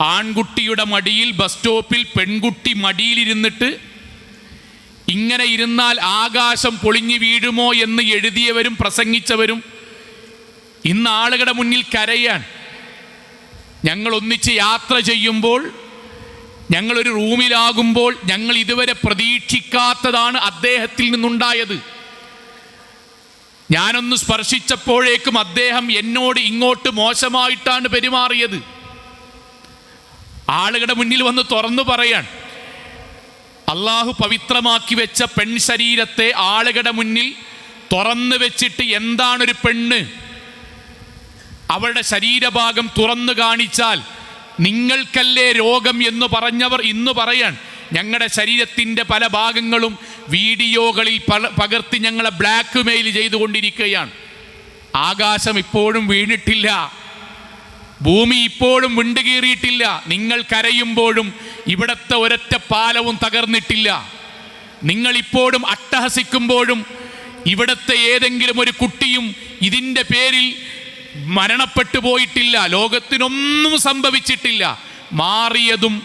ആൺകുട്ടിയുടെ മടിയിൽ ബസ് സ്റ്റോപ്പിൽ പെൺകുട്ടി മടിയിലിരുന്നിട്ട് ഇങ്ങനെ ഇരുന്നാൽ ആകാശം പൊളിഞ്ഞു വീഴുമോ എന്ന് എഴുതിയവരും പ്രസംഗിച്ചവരും ഇന്ന് ആളുകളുടെ മുന്നിൽ കരയാൻ ഞങ്ങൾ ഒന്നിച്ച് യാത്ര ചെയ്യുമ്പോൾ ഞങ്ങളൊരു റൂമിലാകുമ്പോൾ ഞങ്ങൾ ഇതുവരെ പ്രതീക്ഷിക്കാത്തതാണ് അദ്ദേഹത്തിൽ നിന്നുണ്ടായത്. ഞാനൊന്ന് സ്പർശിച്ചപ്പോഴേക്കും അദ്ദേഹം എന്നോട് ഇങ്ങോട്ട് മോശമായിട്ടാണ് പെരുമാറിയത്. ആളുകളുടെ മുന്നിൽ വന്ന് തുറന്നു പറയാൻ. അള്ളാഹു പവിത്രമാക്കി വെച്ച പെൺ ശരീരത്തെ ആളുകളുടെ മുന്നിൽ തുറന്നു വെച്ചിട്ട് എന്താണൊരു പെണ്ണ്? അവളുടെ ശരീരഭാഗം തുറന്നു കാണിച്ചാൽ നിങ്ങൾക്കല്ലേ രോഗം എന്ന് പറഞ്ഞവർ ഇന്ന് പറയാൻ. ഞങ്ങളുടെ ശരീരത്തിന്റെ പല ഭാഗങ്ങളും വീഡിയോകളിൽ പകർത്തി ഞങ്ങളെ ബ്ലാക്ക് മെയിൽ ചെയ്തുകൊണ്ടിരിക്കുകയാണ്. ആകാശം ഇപ്പോഴും വീണിട്ടില്ല. ഭൂമി ഇപ്പോഴും വിണ്ടുകീറിയിട്ടില്ല നിങ്ങൾ കരയുമ്പോഴും ഇവിടത്തെ ഒരൊറ്റ പാലവും തകർന്നിട്ടില്ല. നിങ്ങൾ ഇപ്പോഴും അട്ടഹസിക്കുമ്പോഴും ഇവിടത്തെ ഏതെങ്കിലും ഒരു കുട്ടിയും ഇതിന്റെ പേരിൽ മരണപ്പെട്ടു പോയിട്ടില്ല. ലോകത്തിനൊന്നും സംഭവിച്ചിട്ടില്ല. മാറിയതും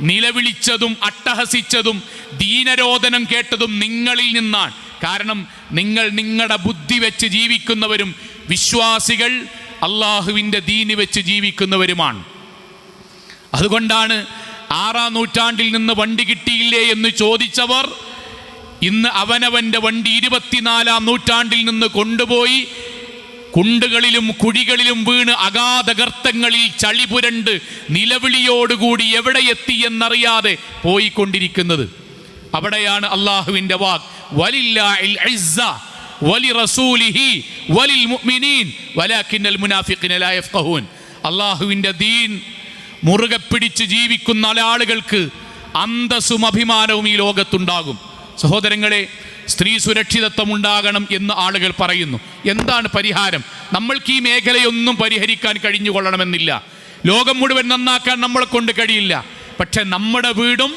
നിലവിളിച്ചതും അട്ടഹസിച്ചതും ദീനരോധനം കേട്ടതും നിങ്ങളിൽ നിന്നാണ്. കാരണം നിങ്ങൾ നിങ്ങളുടെ ബുദ്ധി വെച്ച് ജീവിക്കുന്നവരും വിശ്വാസികൾ അള്ളാഹുവിന്റെ ദീനി വെച്ച് ജീവിക്കുന്നവരുമാണ്. അതുകൊണ്ടാണ് ആറാം നൂറ്റാണ്ടിൽ നിന്ന് വണ്ടി കിട്ടിയില്ലേ എന്ന് ചോദിച്ചവർ ഇന്ന് അവനവന്റെ വണ്ടി ഇരുപത്തിനാലാം നൂറ്റാണ്ടിൽ നിന്ന് കൊണ്ടുപോയി കുണ്ടുകളിലും കുഴികളിലും വീണ് അഗാധ ഗർത്തങ്ങളിൽ ചളി പുരണ്ട് നിലവിളിയോടുകൂടി എവിടെ എത്തി എന്നറിയാതെ പോയിക്കൊണ്ടിരിക്കുന്നത്. അവിടെയാണ് അള്ളാഹുവിന്റെ വാക്ക്. വലില്ല വലി റസൂലിഹി വലിൽ മുഅ്മിനീൻ വലാകിന്നൽ മുനാഫിഖിന ലാ യഫ്ഖഹൂൻ. അള്ളാഹുവിന്റെ ദീൻ മുറുകെ പിടിച്ച് ജീവിക്കുന്ന ആളുകൾക്ക് അന്തസ്സും അഭിമാനവും ഈ ലോകത്തുണ്ടാകും. സഹോദരങ്ങളെ സ്ത്രീ സുരക്ഷിതത്വം ഉണ്ടാകണം എന്ന് ആളുകൾ പറയുന്നു. എന്താണ് പരിഹാരം? നമ്മൾക്ക് ഈ മേഖലയൊന്നും പരിഹരിക്കാൻ കഴിഞ്ഞുകൊള്ളണമെന്നില്ല. ലോകം മുഴുവൻ നന്നാക്കാൻ നമ്മളെ കൊണ്ട് കഴിയില്ല. പക്ഷെ നമ്മുടെ വീടും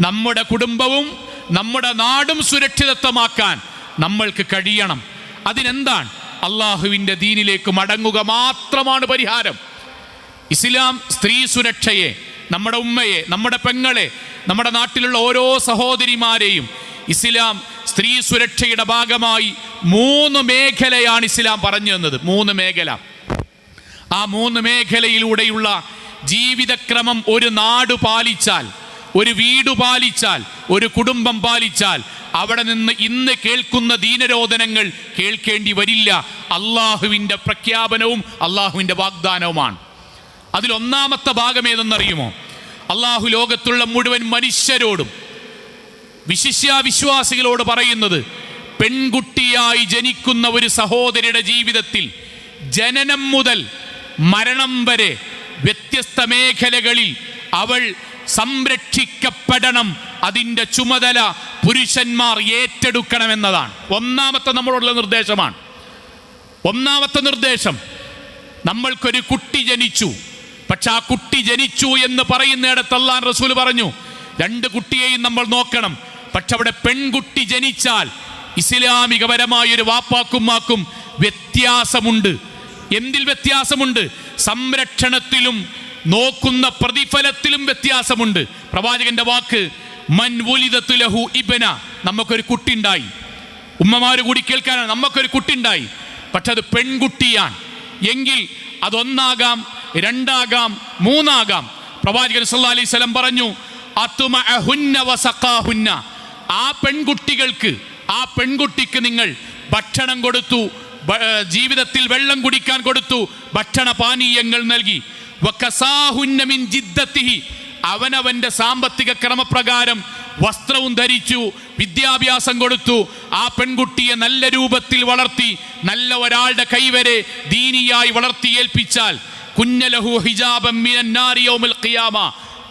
നമ്മുടെ കുടുംബവും നമ്മുടെ നാടും സുരക്ഷിതത്വമാക്കാൻ നമ്മൾക്ക് കഴിയണം. അതിനെന്താണ്? അള്ളാഹുവിന്റെ ദീനിലേക്ക് മടങ്ങുക മാത്രമാണ് പരിഹാരം. ഇസ്ലാം സ്ത്രീ സുരക്ഷയെ നമ്മുടെ ഉമ്മയെ നമ്മുടെ പെങ്ങളെ നമ്മുടെ നാട്ടിലുള്ള ഓരോ സഹോദരിമാരെയും ഇസ്ലാം സ്ത്രീ സുരക്ഷയുടെ ഭാഗമായി മൂന്ന് മേഖലയാണ് ഇസ്ലാം പറഞ്ഞു തന്നത്. മൂന്ന് മേഖല. ആ മൂന്ന് മേഖലയിലൂടെയുള്ള ജീവിതക്രമം ഒരു നാട് പാലിച്ചാൽ ഒരു വീട് പാലിച്ചാൽ ഒരു കുടുംബം പാലിച്ചാൽ അവിടെ നിന്ന് ഇന്ന് കേൾക്കുന്ന ദീനരോധനങ്ങൾ കേൾക്കേണ്ടി വരില്ല. അള്ളാഹുവിന്റെ പ്രഖ്യാപനവും അള്ളാഹുവിന്റെ വാഗ്ദാനവുമാണ്. അതിലൊന്നാമത്തെ ഭാഗം ഏതെന്നറിയുമോ? അള്ളാഹു ലോകത്തുള്ള മുഴുവൻ മനുഷ്യരോടും വിശ്വാസികളോട് പറയുന്നത് പെൺകുട്ടിയായി ജനിക്കുന്ന ഒരു സഹോദരിയുടെ ജീവിതത്തിൽ ജനനം മുതൽ മരണം വരെ വ്യത്യസ്ത മേഖലകളിൽ അവൾ സംരക്ഷിക്കപ്പെടണം. അതിന്റെ ചുമതല പുരുഷന്മാർ ഏറ്റെടുക്കണം ഏറ്റെടുക്കണമെന്നതാണ്. ഒന്നാമത്തെ നമ്മളോടുള്ള നിർദ്ദേശമാണ്. ഒന്നാമത്തെ നിർദ്ദേശം നമ്മൾക്കൊരു കുട്ടി ജനിച്ചു. പക്ഷെ ആ കുട്ടി ജനിച്ചു എന്ന് പറയുന്നിടത്ത് റസൂൽ പറഞ്ഞു രണ്ട് കുട്ടിയെയും നമ്മൾ നോക്കണം. പക്ഷെ അവിടെ പെൺകുട്ടി ജനിച്ചാൽ ഇസ്ലാമികപരമായ ഒരു വാപ്പാക്കുമാക്കും വ്യത്യാസമുണ്ട്. എന്തിൽ വ്യത്യാസമുണ്ട്? സംരക്ഷണത്തിലും നോക്കുന്ന പ്രതിഫലത്തിലും വ്യത്യാസമുണ്ട്. പ്രവാചകന്റെ വാക്ക് മൻ ലഹു ഇബന നമുക്കൊരു കുട്ടി ഉണ്ടായി ഉമ്മമാര് കൂടി കേൾക്കാനാണ് നമുക്കൊരു കുട്ടി ഉണ്ടായി പക്ഷെ അത് പെൺകുട്ടിയാണ്. എങ്കിൽ അതൊന്നാകാം രണ്ടാകാം മൂന്നാകാം. പ്രവാചകൻ സല്ലാ അലൈഹി സ്വലം പറഞ്ഞു വസഖാഹുന്ന. ആ പെൺകുട്ടികൾക്ക് ആ പെൺകുട്ടിക്ക് നിങ്ങൾ ഭക്ഷണം കൊടുത്തു ജീവിതത്തിൽ വെള്ളം കുടിക്കാൻ കൊടുത്തു ഭക്ഷണ പാനീയങ്ങൾ നൽകി. അവനവന്റെ സാമ്പത്തിക ക്രമപ്രകാരം വസ്ത്രവും ധരിച്ചു വിദ്യാഭ്യാസം കൊടുത്തു. ആ പെൺകുട്ടിയെ നല്ല രൂപത്തിൽ വളർത്തി നല്ല ഒരാളുടെ കൈവരെ ദീനിയായി വളർത്തി ഏൽപ്പിച്ചാൽ കുഞ്ഞലഹു ഹിജാബം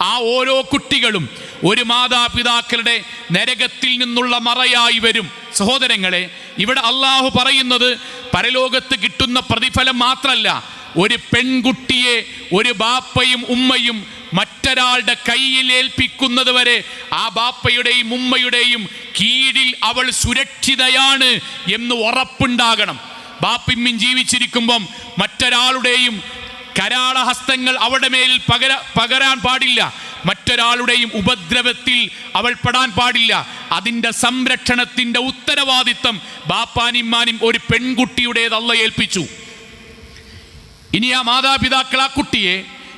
ആ ഓരോ കുട്ടികളും ഒരു മാതാപിതാക്കളുടെ നരകത്തിൽ നിന്നുള്ള മറയായി വരും. സഹോദരങ്ങളെ ഇവിടെ അള്ളാഹു പറയുന്നത് പരലോകത്ത് കിട്ടുന്ന പ്രതിഫലം മാത്രമല്ല ഒരു പെൺകുട്ടിയെ ഒരു ബാപ്പയും ഉമ്മയും മറ്റൊരാളുടെ കയ്യിൽ ഏൽപ്പിക്കുന്നത് വരെ ആ ബാപ്പയുടെയും ഉമ്മയുടെയും കീഴിൽ അവൾ സുരക്ഷിതയാണ് എന്ന് ഉറപ്പുണ്ടാകണം. ബാപ്പിമ്മിൻ ജീവിച്ചിരിക്കുമ്പം മറ്റൊരാളുടെയും കരാളഹസ്തങ്ങൾ അവളുടെ മേൽ പകര പകരാൻ പാടില്ല. മറ്റൊരാളുടെയും ഉപദ്രവത്തിൽ അവൾ പെടാൻ പാടില്ല. അതിന്റെ സംരക്ഷണത്തിന്റെ ഉത്തരവാദിത്തം ബാപ്പാനിമ്മാനും ഒരു പെൺകുട്ടിയുടേതല്ല ഏൽപ്പിച്ചു. ഇനി ആ മാതാപിതാക്കൾ ആ കുട്ടിയെ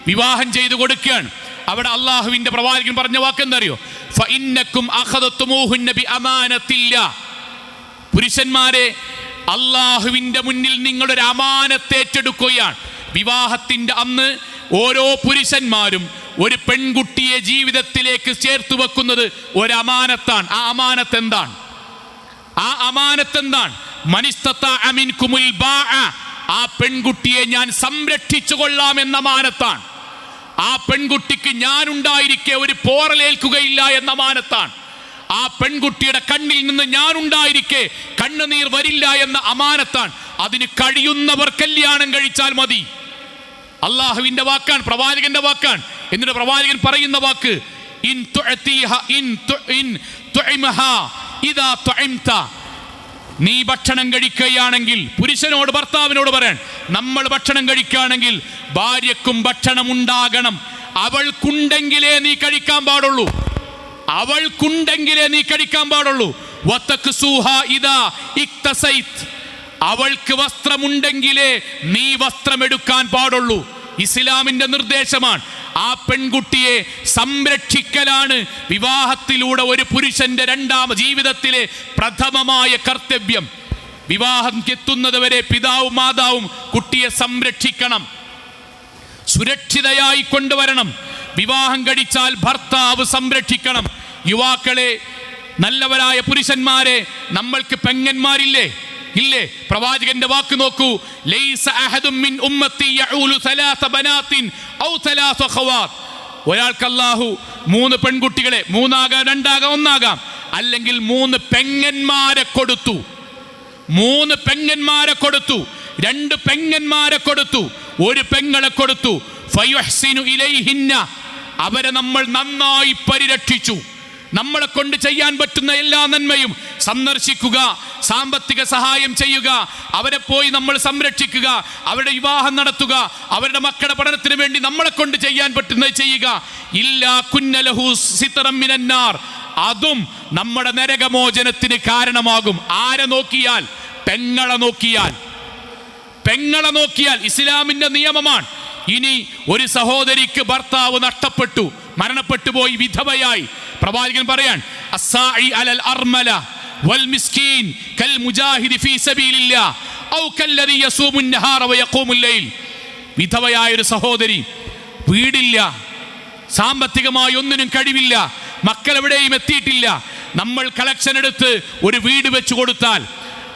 വിവാഹം ചെയ്തു കൊടുക്കുകയാണ്. അവിടെ അള്ളാഹുവിന്റെ പ്രവാചകൻ പറഞ്ഞ വാക്ക് എന്തറിയോ? ഫഇന്നക്കും അഖദത്തുമൂഹുന്ന ബി അമാനത്തില്ല. പുരുഷന്മാരെ അള്ളാഹുവിന്റെ മുന്നിൽ നിങ്ങളൊരു അമാനത്തേറ്റെടുക്കുകയാണ് വിവാഹത്തിന്റെ അന്ന് ഓരോ പുരുഷന്മാരും ഒരു പെൺകുട്ടിയെ ജീവിതത്തിലേക്ക് ചേർത്ത് വെക്കുന്നത് ഒരു അമാനത്താണ് ആ അമാനത്ത് എന്താണ് ആ അമാനത്ത് എന്താണ് മനിസ്തത്ത അമിൻ കുമുൽ ആ പെൺകുട്ടിയെ ഞാൻ സംരക്ഷിച്ചു കൊള്ളാം എന്ന മാനത്താണ് ആ പെൺകുട്ടിക്ക് ഞാൻ ഞാനുണ്ടായിരിക്കെ ഒരു പോറലേൽക്കുകയില്ല എന്ന മാനത്താണ് ആ പെൺകുട്ടിയുടെ കണ്ണിൽ നിന്ന് ഞാൻ ഞാനുണ്ടായിരിക്കെ കണ്ണുനീർ വരില്ല എന്ന അമാനത്താണ് അതിന് കഴിയുന്നവർ കല്യാണം കഴിച്ചാൽ മതി. അള്ളാഹുവിന്റെ വാക്കാണ് പ്രവാചകന്റെ വാക്കാണ്. എന്നിട്ട് പ്രവാചകൻ പറയുന്ന വാക്ക് ഇൻ ഇൻ നീ ഭക്ഷണം കഴിക്കുകയാണെങ്കിൽ പുരുഷനോട് ഭർത്താവിനോട് പറയാൻ നമ്മൾ ഭക്ഷണം കഴിക്കുകയാണെങ്കിൽ ഭാര്യക്കും ഭക്ഷണം ഉണ്ടാകണം. അവൾക്കുണ്ടെങ്കിലേ നീ കഴിക്കാൻ പാടുള്ളൂ. അവൾക്കുണ്ടെങ്കിലേ നീ കഴിക്കാൻ പാടുള്ളൂ. അവൾക്ക് വസ്ത്രമുണ്ടെങ്കിലേ നീ വസ്ത്രമെടുക്കാൻ പാടുള്ളൂ. ഇസ്ലാമിന്റെ നിർദ്ദേശമാണ് ആ പെൺകുട്ടിയെ സംരക്ഷിക്കലാണ് വിവാഹത്തിലൂടെ ഒരു പുരുഷന്റെ രണ്ടാം ജീവിതത്തിലെ പ്രഥമമായ കർത്തവ്യം. വിവാഹം എത്തുന്നത് പിതാവും മാതാവും കുട്ടിയെ സംരക്ഷിക്കണം. സുരക്ഷിതയായി കൊണ്ടുവരണം. വിവാഹം കഴിച്ചാൽ ഭർത്താവ് സംരക്ഷിക്കണം. യുവാക്കളെ നല്ലവരായ പുരുഷന്മാരെ നമ്മൾക്ക് പെങ്ങന്മാരില്ലേ? ഇല്ലേ? പ്രവാചകന്റെ വാക്ക് നോക്കൂ. ലൈസ അഹദും മിൻ ഉമ്മത്തി യഊലു സലാസ ഔ സലാസ അല്ലാഹു മൂന്ന് പെൺകുട്ടികളെ മൂന്നാകാം രണ്ടാകാം ഒന്നാകാം. അല്ലെങ്കിൽ മൂന്ന് പെങ്ങന്മാരെ കൊടുത്തു. മൂന്ന് പെങ്ങന്മാരെ കൊടുത്തു. രണ്ട് പെങ്ങന്മാരെ കൊടുത്തു. ഒരു പെങ്ങളെ കൊടുത്തു. ഇലൈഹിന്ന. അവരെ നമ്മൾ നന്നായി പരിരക്ഷിച്ചു. നമ്മളെ കൊണ്ട് ചെയ്യാൻ പറ്റുന്ന എല്ലാ നന്മയും സന്ദർശിക്കുക സാമ്പത്തിക സഹായം ചെയ്യുക അവരെ പോയി നമ്മൾ സംരക്ഷിക്കുക അവരുടെ വിവാഹം നടത്തുക അവരുടെ മക്കളുടെ പഠനത്തിന് വേണ്ടി നമ്മളെ കൊണ്ട് ചെയ്യാൻ പറ്റുന്നത് ചെയ്യുക. ഇല്ലാ കുന്നലഹു സിത്തറമ്മിനാർ അതും നമ്മുടെ നരകമോചനത്തിന് കാരണമാകും. ആരെ നോക്കിയാൽ? പെങ്ങളെ നോക്കിയാൽ. പെങ്ങളെ നോക്കിയാൽ ഇസ്ലാമിന്റെ നിയമമാണ്. ഇനി ഒരു സഹോദരിക്ക് ഭർത്താവ് നഷ്ടപ്പെട്ടു മരണപ്പെട്ടു പോയി വിധവയായി. പ്രവാചകൻ പറയാൻ അസാഇ അലൽ അർമല വൽ മിസ്കീൻ കൽ മുജാഹിദി ഫീ ഔ വിധവയായ ഒരു സഹോദരി വീടില്ല സാമ്പത്തികമായി ഒന്നിനും കഴിവില്ല മക്കൾ എവിടെയും എത്തിയിട്ടില്ല. നമ്മൾ കളക്ഷൻ എടുത്ത് ഒരു വീട് വെച്ചു കൊടുത്താൽ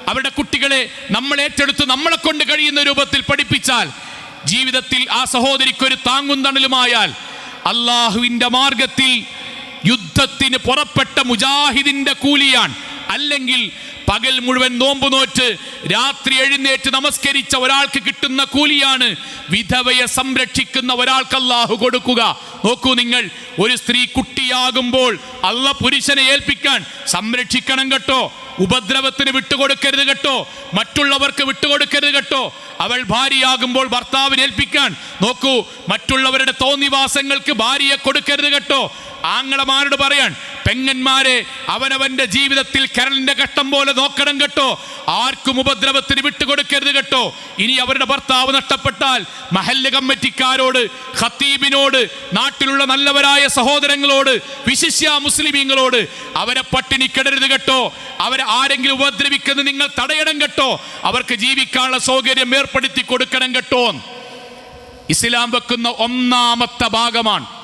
അവരുടെ കുട്ടികളെ നമ്മൾ ഏറ്റെടുത്ത് നമ്മളെ കൊണ്ട് കഴിയുന്ന രൂപത്തിൽ പഠിപ്പിച്ചാൽ ജീവിതത്തിൽ ആ സഹോദരിക്കൊരു താങ്ങും തണലുമായാൽ അള്ളാഹുവിന്റെ മാർഗത്തിൽ യുദ്ധത്തിന് പുറപ്പെട്ട മുജാഹിദിന്റെ കൂലിയാണ്. അല്ലെങ്കിൽ പകൽ മുഴുവൻ നോമ്പ് നോറ്റ് രാത്രി എഴുന്നേറ്റ് നമസ്കരിച്ച ഒരാൾക്ക് കിട്ടുന്ന കൂലിയാണ് വിധവയെ സംരക്ഷിക്കുന്ന ഒരാൾക്ക് അല്ലാഹു കൊടുക്കുക. നോക്കൂ നിങ്ങൾ ഒരു സ്ത്രീ കുട്ടിയാകുമ്പോൾ അല്ല പുരുഷനെ ഏൽപ്പിക്കാൻ സംരക്ഷിക്കണം കേട്ടോ. ഉപദ്രവത്തിന് വിട്ടുകൊടുക്കരുത് കേട്ടോ. മറ്റുള്ളവർക്ക് വിട്ടുകൊടുക്കരുത് കേട്ടോ. അവൾ ഭാര്യയാകുമ്പോൾ ഭർത്താവിനെ ഏൽപ്പിക്കാൻ. നോക്കൂ മറ്റുള്ളവരുടെ തോന്നിവാസങ്ങൾക്ക് ഭാര്യയെ കൊടുക്കരുത് കേട്ടോ. ആങ്ങളമാരോട് പറയാൻ പെങ്ങന്മാരെ അവനവന്റെ ജീവിതത്തിൽ കരളിന്റെ ഘട്ടം പോലെ നോക്കണം കേട്ടോ. ആർക്കും ഉപദ്രവത്തിന് വിട്ടുകൊടുക്കരുത് കേട്ടോ. ഇനി അവരുടെ ഭർത്താവ് നഷ്ടപ്പെട്ടാൽ മഹല്ല് കമ്മിറ്റിക്കാരോട് ഖത്തീബിനോട് നാട്ടിലുള്ള നല്ലവരായ സഹോദരങ്ങളോട് വിശിഷ്യ മുസ്ലിമീങ്ങളോട് അവരെ പട്ടിണിക്കിടരുത് കേട്ടോ. അവരെ ആരെങ്കിലും ഉപദ്രവിക്കുന്നത് നിങ്ങൾ തടയണം കേട്ടോ. അവർക്ക് ജീവിക്കാനുള്ള സൗകര്യം ഏർപ്പെടുത്തി കൊടുക്കണം കേട്ടോ. ഇസ്ലാം വെക്കുന്ന ഒന്നാമത്തെ ഭാഗമാണ്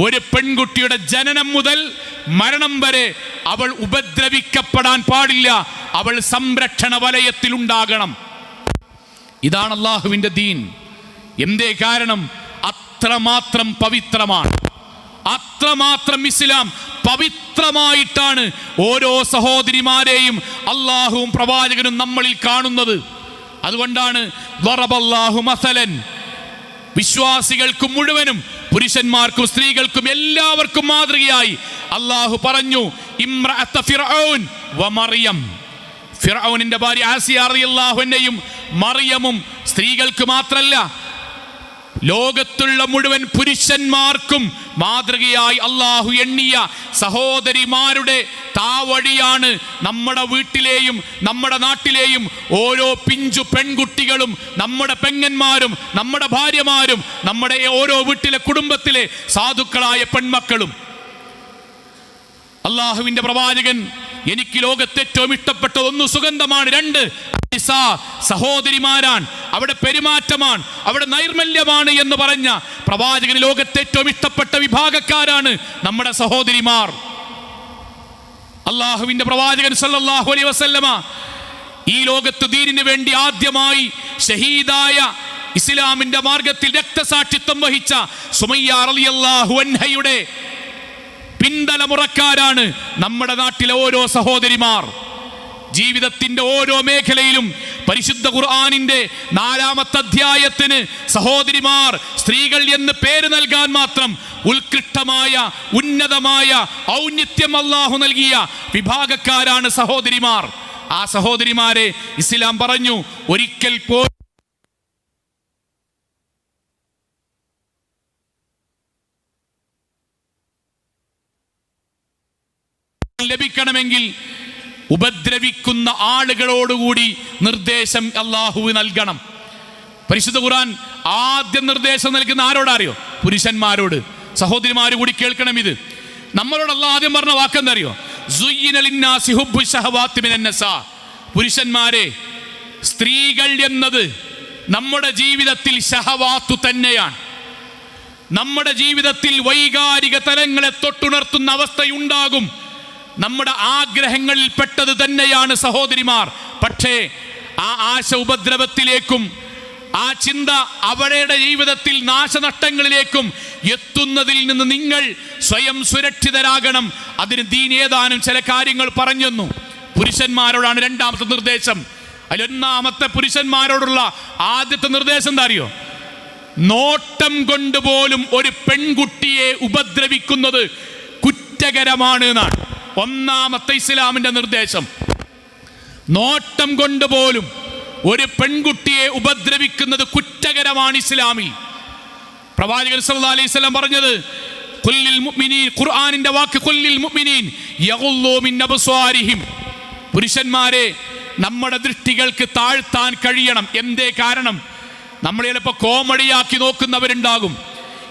ഒരു പെൺകുട്ടിയുടെ ജനനം മുതൽ മരണം വരെ അവൾ ഉപദ്രവിക്കപ്പെടാൻ പാടില്ല. അവൾ സംരക്ഷണ വലയത്തിൽ ഉണ്ടാകണം ഇതാണ് അള്ളാഹുവിന്റെ ദീൻ. എന്തേ കാരണം? അത്രമാത്രം പവിത്രമാണ്. അത്രമാത്രം ഇസ്ലാം പവിത്രമായിട്ടാണ് ഓരോ സഹോദരിമാരെയും അള്ളാഹുവും പ്രവാചകനും നമ്മളിൽ കാണുന്നത്. അതുകൊണ്ടാണ് വിശ്വാസികൾക്ക് മുഴുവനും പുരുഷന്മാർക്കും സ്ത്രീകൾക്കും എല്ലാവർക്കും മാതൃകയായി അള്ളാഹു പറഞ്ഞു ഫിർഔനിന്റെ ഭാര്യ ആസിയ മറിയമും സ്ത്രീകൾക്ക് മാത്രല്ല ലോകത്തുള്ള മുഴുവൻ പുരുഷന്മാർക്കും മാതൃകയായി അള്ളാഹു എണ്ണിയ സഹോദരിമാരുടെ താവഴിയാണ് നമ്മുടെ വീട്ടിലെയും നമ്മുടെ നാട്ടിലെയും ഓരോ പിഞ്ചു പെൺകുട്ടികളും നമ്മുടെ പെങ്ങന്മാരും നമ്മുടെ ഭാര്യമാരും നമ്മുടെ ഓരോ വീട്ടിലെ കുടുംബത്തിലെ സാധുക്കളായ പെൺമക്കളും. അള്ളാഹുവിന്റെ പ്രവാചകൻ എനിക്ക് ലോകത്തേറ്റവും ഏറ്റവും ഇഷ്ടപ്പെട്ട ഒന്ന് സുഗന്ധമാണ് രണ്ട് നിസാ, സഹോദരിമാരാൻ അവിടെ പെരുമാറ്റമാണ് അവിടെ നൈർമല്യമാണ് എന്ന് പറഞ്ഞ പ്രവാചകന് ലോകത്തെ ഏറ്റവും ഇഷ്ടപ്പെട്ട വിഭാഗക്കാരാണ് നമ്മുടെ സഹോദരിമാർ. അള്ളാഹുവിന്റെ പ്രവാചകൻ സല്ലല്ലാഹു അലൈഹി വസല്ലമ ഈ ലോകത്ത് ദീനിന് വേണ്ടി ആദ്യമായി ഷഹീദായ ഇസ്ലാമിന്റെ മാർഗത്തിൽ രക്തസാക്ഷിത്വം വഹിച്ച സുമയ്യ റളിയല്ലാഹു അൻഹയുടെ പിന്തലമുറക്കാരാണ് നമ്മുടെ നാട്ടിലെ ഓരോ സഹോദരിമാർ. ജീവിതത്തിന്റെ ഓരോ മേഖലയിലും പരിശുദ്ധ ഖുർആാനിന്റെ നാലാമത്തെ അധ്യായത്തിന് സഹോദരിമാർ സ്ത്രീകൾ എന്ന് പേര് നൽകാൻ മാത്രം ഉത്കൃഷ്ടമായ ഉന്നതമായ ഔന്നിത്യം അള്ളാഹു നൽകിയ വിഭാഗക്കാരാണ് സഹോദരിമാർ. ആ സഹോദരിമാരെ ഇസ്ലാം പറഞ്ഞു ഒരിക്കൽ പോ ലഭിക്കണമെങ്കിൽ ഉപദ്രവിക്കുന്ന ആളുകളോടുകൂടി നിർദ്ദേശം അള്ളാഹു നൽകണം. പരിശുദ്ധ ഖുർആൻ ആദ്യം നിർദ്ദേശം നൽകുന്ന ആരോടാ അറിയോ? പുരുഷന്മാരോട്. സഹോദരിമാര് കൂടി കേൾക്കണം ഇത്. നമ്മളോട് അള്ളാഹ് ആദ്യം പറഞ്ഞ വാക്കെന്താ അറിയോ സുയ്യിന ഹുബ്ബു ശഹവാത്തി പുരുഷന്മാരെ സ്ത്രീകൾ എന്നത് നമ്മുടെ ജീവിതത്തിൽ ഷഹവാത്തു തന്നെയാണ്. നമ്മുടെ ജീവിതത്തിൽ വൈകാരിക തലങ്ങളെ തൊട്ടുണർത്തുന്ന അവസ്ഥയുണ്ടാകും. നമ്മുടെ ആഗ്രഹങ്ങളിൽ പെട്ടത് തന്നെയാണ് സഹോദരിമാർ. പക്ഷേ ആ ആശ ഉപദ്രവത്തിലേക്കും ആ ചിന്ത അവരുടെ ജീവിതത്തിൽ നാശനഷ്ടങ്ങളിലേക്കും എത്തുന്നതിൽ നിന്ന് നിങ്ങൾ സ്വയം സുരക്ഷിതരാകണം. അതിന് ദീൻ ഏതാനും ചില കാര്യങ്ങൾ പറഞ്ഞെന്നു പുരുഷന്മാരോടാണ് രണ്ടാമത്തെ നിർദ്ദേശം. അതിലൊന്നാമത്തെ പുരുഷന്മാരോടുള്ള ആദ്യത്തെ നിർദ്ദേശം എന്താ അറിയോ നോട്ടം കൊണ്ടുപോലും ഒരു പെൺകുട്ടിയെ ഉപദ്രവിക്കുന്നത് കുറ്റകരമാണ് എന്നാണ്. ഒന്നാമത്തെ ഇസ്ലാമിന്റെ നിർദ്ദേശം. നോട്ടം കൊണ്ടുപോലും ഒരു പെൺകുട്ടിയെ ഉപദ്രവിക്കുന്നത് കുറ്റകരമാണ് ഇസ്ലാമിൽ. പ്രവാചകൻ വസല്ലം പറഞ്ഞത് കുല്ലിൽ ഖുർആനിന്റെ വാക്ക് മുഅ്മിനീൻ യഗുല്ലൂ പുരുഷന്മാരെ നമ്മുടെ ദൃഷ്ടികൾക്ക് താഴ്ത്താൻ കഴിയണം. എന്തേ കാരണം? നമ്മൾ ചിലപ്പോൾ കോമഡിയാക്കി നോക്കുന്നവരുണ്ടാകും.